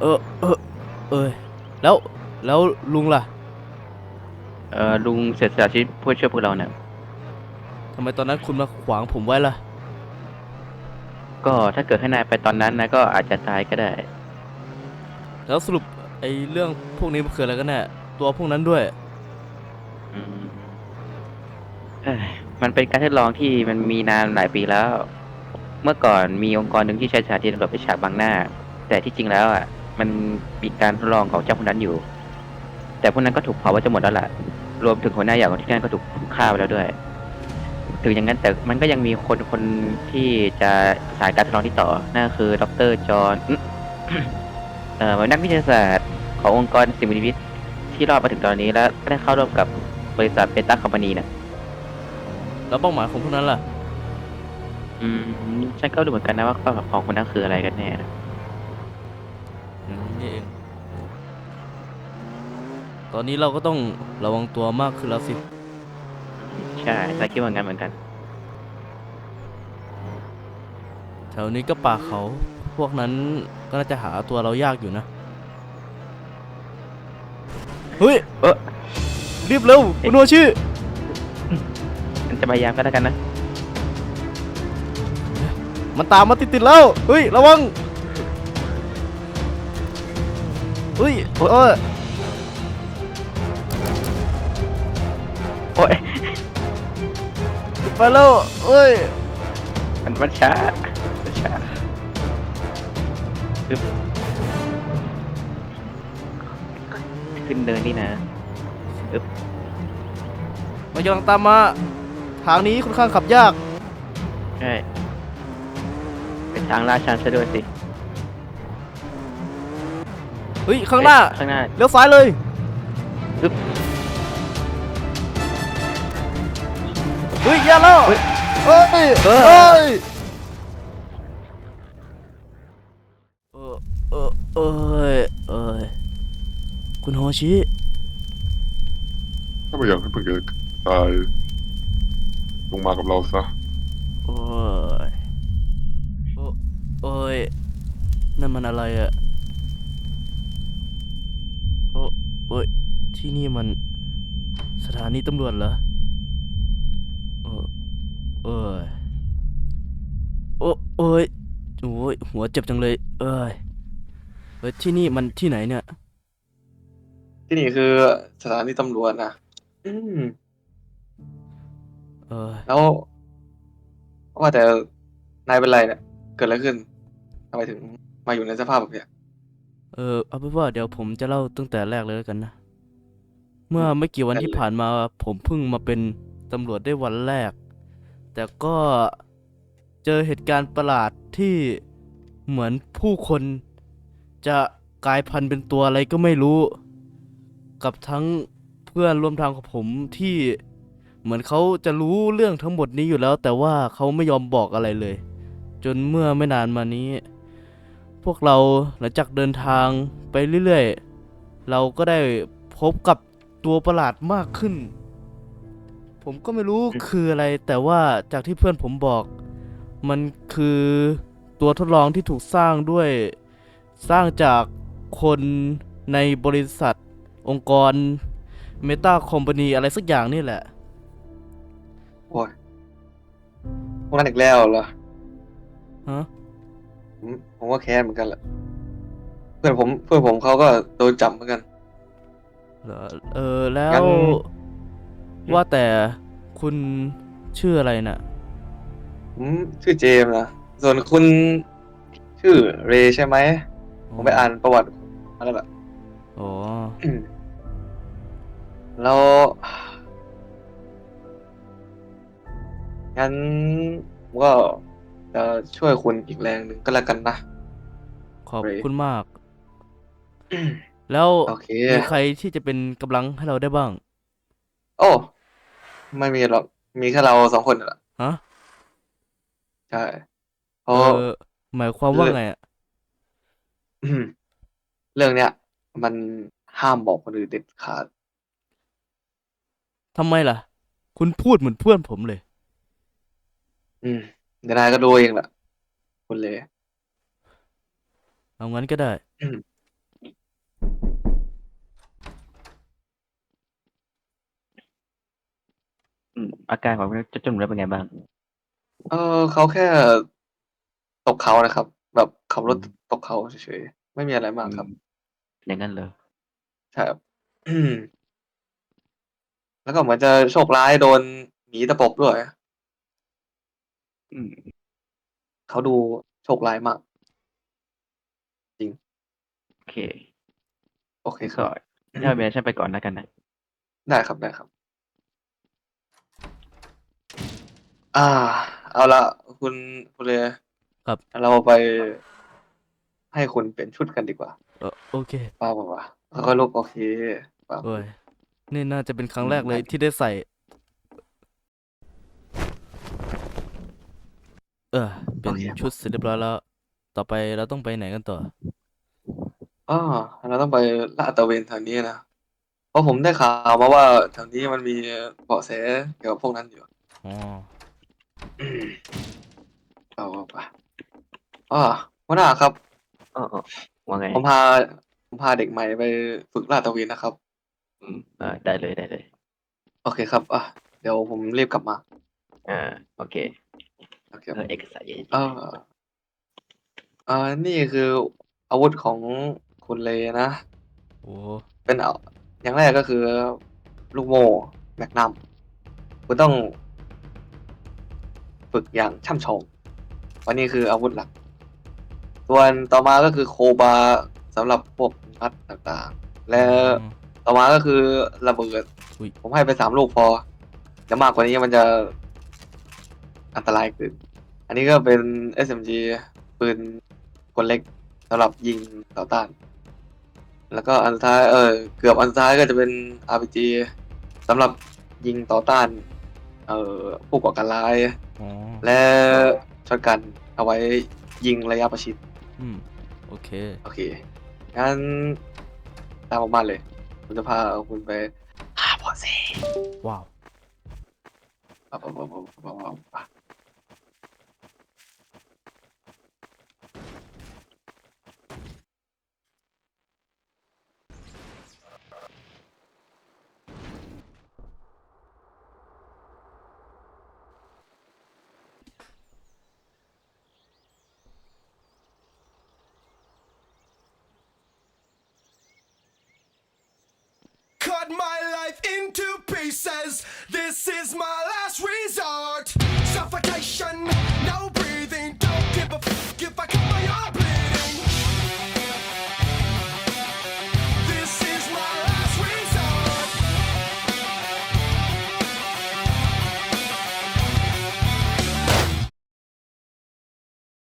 เออเออเอยแล้วแล้วลุงล่ะเออลุงเสียสละชีวิตเพื่อช่วยพวกเราเนี่ย ทำไมตอนนั้นคุณมาขวางผมไว้ล่ะ ก็ถ้าเกิดให้นายไปตอนนั้นนะก็อาจจะตายก็ได้ แล้วสรุปไอ้เรื่องพวกนี้มันคืออะไรกันแน่ตัวพวกนั้นด้วย อืมเอ้ยมันเป็นการทดลองที่มันมีนานหลายปีแล้ว เมื่อก่อนมีองค์กรหนึ่งที่ใช้สถานที่ตำรวจไปฉากบังหน้า แต่ที่จริงแล้วอะ มันมีการทดลองของเจ้าพวกนั้นอยู่ แต่พวกนั้นก็ถูกเผาไว้จนหมดแล้วล่ะ รวมถึงหัวหน้าใหญ่ของที่นั่นก็ถูกฆ่าไปแล้วด้วย ถึงอย่างนั้นแต่มันก็ยังมีคนคนที่จะสายการทดลองที่ต่อ นั่นก็คือ ดรจอห์นเอ่อนักวิทยาศาสตร์ขององค์กรสิ่งมีชีวิตที่รอดมาถึงตอนนี้แล้วก็ได้เข้าร่วมกับบริษัทเบต้าคอมพานีนะแล้วเป้าหมายของพวกนั้นล่ะ อืมฉันก็รู้เหมือนกันนะว่าข้อของคนนั้นคืออะไรกันแน่นะ อืมนี่เอง ตอนนี้เราก็ต้องระวังตัวมากขึ้นแล้วสิ ใช่ฉันคิดว่างั้นเหมือนกัน แถวนี้ก็ป่าเขา พวกนั้นก็น่าจะหาตัวเรายากอยู่นะ เฮ้ย เออรีบเร็วคุณโนชิฉันจะพยายามก็แล้วกันนะ มันตามมาติดๆแล้ว เฮ้ย ระวัง เฮ้ย เออ โอ้ยไปแล้วเฮ้ย มันมันช้ามันช้าอึ๊บขึ้นเดินนี่นะมันกำลังตามมา ทางนี้ค่อนข้างขับยาก ใช่เป็นทางลาดชันซะด้วยสิเฮ้ย ข้างหน้าข้างหน้า เลี้ยวซ้ายเลย เฮ้ยแย่แล้วเฮ้ยเฮ้ยเออเฮ้ยเออเออเอยเอยคุณโฮชิถ้าไม่อยากให้เพื่อนแกตายลงมากับเราซะโอ้ยโอ้โอ้ยนั่นมันอะไรอะโอ้โอ้ยที่นี่มันสถานีตำรวจเหรอโอ้ โอ้ยโอ้โอ้ยโอ้ยหัวเจ็บจังเลย เอ้ยเฮ้ยที่นี่มันที่ไหนเนี่ย ที่นี่คือสถานีตำรวจนะอืมเออแล้วว่าแต่นายเป็นไรเนี่ยเกิดอะไรขึ้นทำไมถึงมาอยู่ในสภาพแบบเนี้ย เออเอาเป็นว่าเดี๋ยวผมจะเล่าตั้งแต่แรกเลยแล้วกันนะ เมื่อไม่กี่วันที่ผ่านมาผมเพิ่งมาเป็นตำรวจได้วันแรก แต่ก็เจอเหตุการณ์ประหลาดที่เหมือนผู้คนจะกลายพันธุ์เป็นตัวอะไรก็ไม่รู้ กับทั้งเพื่อนร่วมทางของผมที่เหมือนเขาจะรู้เรื่องทั้งหมดนี้อยู่แล้ว แต่ว่าเขาไม่ยอมบอกอะไรเลย จนเมื่อไม่นานมานี้ พวกเราหลังจากเดินทางไปเรื่อยๆ เราก็ได้พบกับตัวประหลาดมากขึ้น ผมก็ไม่รู้คืออะไร แต่ว่าจากที่เพื่อนผมบอก มันคือตัวทดลองที่ถูกสร้างด้วยสร้างจากคนในบริษัทองค์กรเมตาคอมพานีอะไรสักอย่างนี่แหละโอ้ยพวกนั้นอีกแล้วเหรอฮะผมผมก็แค้นเหมือนกันแหละเพื่อนผมเพื่อนผมเขาก็โดนจับเหมือนกัน เหรอเออแล้งั้วน ว่าแต่คุณชื่ออะไรน่ะ ผมชื่อเจมส์นะ ส่วนคุณชื่อเรย์ใช่ไหม ผมไปอ่านประวัติมาแล้วล่ะอ๋อแล้วงั้นผมก็จะช่วยคุณอีกแรงหนึ่งก็แล้วกันนะ ขอบเรคุณมาก แล้วโอเค มีใครที่จะเป็นกำลังให้เราได้บ้าง โอ้ ไม่มีหรอก มีแค่เราสองคนน่ะแหละฮะใช่เพเอราะ อหมายความว่าไงอะมเรื่องเนี้ย มันห้ามบอกคนอื่นเด็ดขาด ทำไมล่ะ คุณพูดเหมือนเพื่อนผมเลย อืมเดี๋ยวนายก็ดูเองแหละคุณเลย เอางั้นก็ได้ อืม อาการของเจ้าจุนแล้วเป็นไงบ้าง เออเขาแค่ตกเขานะครับ แบบขับรถตกเขาเฉยๆไม่มีอะไรมากครับอย่างนั้นเลยใช่ครับแล้วก็เหมือนจะโชคร้ายโดนหมีตะปบด้วยอืมเขาดูโชคร้ายมากโอเค โอเคคก็รับถ้าไม่มีอะไรฉันไปก่อนแล้วกันนะ ได้ครับได้ครับ อ่า เอาละคุณคุณเลยครับ เราไป ให้คุณเปลี่ยนชุดกันดีกว่าเออโอเคป้าป้าป้าแล้วก็ลูกโอเคป้า โอ้ยนี่น่าจะเป็นครั้งแรกเลยที่ได้ใส่ เออ เป็นชุดเสร็จเรียบร้อยแล้ว ต่อไปเราต้องไปไหนกันต่ออ่าเราต้องไปลาดตระเวนแถวนี้นะ เพราะผมได้ข่าวมาว่าแถวนี้มันมีเบาะแสเกี่ยวกับพวกนั้นอยู่ อ๋อ เอาไป อ่าหัวหน้าครับ อ๋ออ๋อว่าไงผมพาผมพาเด็กใหม่ไปฝึกลาดตระเวนนะครับ อืมเออได้เลยได้เลย โอเคครับอะเดี๋ยวผมรีบกลับมาอ่าโอเคโอเคเออเอกสารเยอะเอออ่านี่คืออาวุธของคุณเลนะ โอ้เป็นเอาอย่างแรกก็คือ ลูกโม่แมกนัมคุณต้อง ฝึกอย่างช่ำชองวันนี้คืออาวุธหลัก ส่วนต่อมาก็คือโคบาสำหรับพวกนัดต่างๆ และอืมต่อมาก็คือระเบิดอุ๊ย ผมให้ไปสามลูกพอจะมากกว่านี้มันจะอันตรายเกินอันนี้ก็เป็น SMG ปืนกลเล็กสำหรับยิงต่อต้าน แล้วก็อันสุดท้ายเออเกือบอันสุดท้ายก็จะเป็น RPG สำหรับยิงต่อต้านเอ่อผู้ก่อการร้าย อ๋อและช็อตกันเอาไว้ยิงระยะประชิด อืม โอเค โอเค งั้นตามผมมาเลย ผมจะพาคุณไปหาเบอเซ่ว้าว ปะปะปะปะปะปะปะ cut my life into pieces. This is my last resort. Suffocation, no